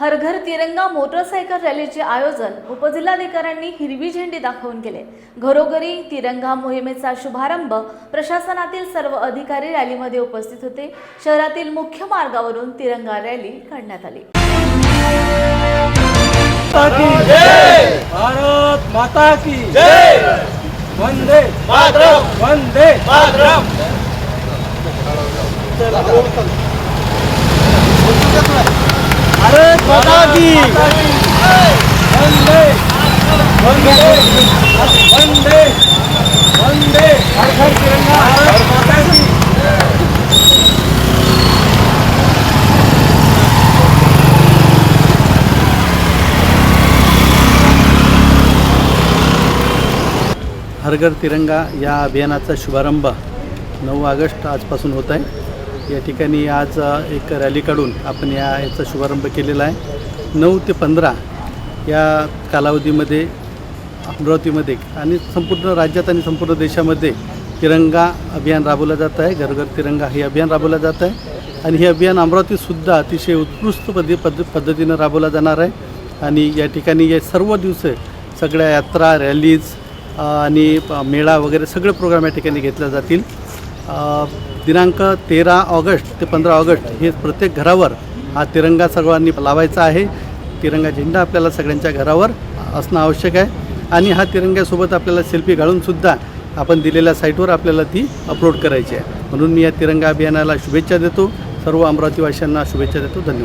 हर घर तिरंगा मोटरसायकल रॅलीचे आयोजन उपजिल्हाधिकाऱ्यांनी हिरवी झेंडी दाखवून केले. घरोघरी तिरंगा मोहिमेचा शुभारंभ प्रशासनातील सर्व अधिकारी रॅलीमध्ये उपस्थित होते. शहरातील मुख्य मार्गावरून तिरंगा रॅली काढण्यात आली. भारत माता की जय! वंदे मातरम! वंदे मातरम भारत माता की वंदे। वंदे। वंदे। वंदे। हर घर तिरंगा भारत माता की हर घर तिरंगा या अभियानाचा शुभारंभ नऊ ऑगस्ट आजपासून होत आहे. या ठिकाणी आज एक रॅली काढून आपण या याचा शुभारंभ केलेला आहे. नऊ ते पंधरा या कालावधीमध्ये अमरावतीमध्ये आणि संपूर्ण राज्यात आणि संपूर्ण देशामध्ये तिरंगा अभियान राबवलं जात आहे. घरघर तिरंगा हे अभियान राबवलं जात आहे. आणि हे अभियान अमरावतीसुद्धा अतिशय उत्कृष्ट पद्धती पद्ध पद्धतीनं राबवलं जाणार आहे. आणि या ठिकाणी या सर्व दिवस सगळ्या यात्रा रॅलीज आणि मेळा वगैरे सगळे प्रोग्राम या ठिकाणी घेतले जातील. दिनांक तेरा ऑगस्ट ते पंधरा ऑगस्ट हे प्रत्येक घरावर हा तिरंगा सर्वांनी लावायचा आहे. तिरंगा झेंडा आपल्याला सगळ्यांच्या घरावर असणं आवश्यक आहे. आणि हा तिरंग्यासोबत आपल्याला सेल्फी घालूनसुद्धा आपण दिलेल्या साईटवर आपल्याला ती अपलोड करायची आहे. म्हणून मी या तिरंगा अभियानाला शुभेच्छा देतो. सर्व अमरावतीवासियांना शुभेच्छा देतो. धन्यवाद.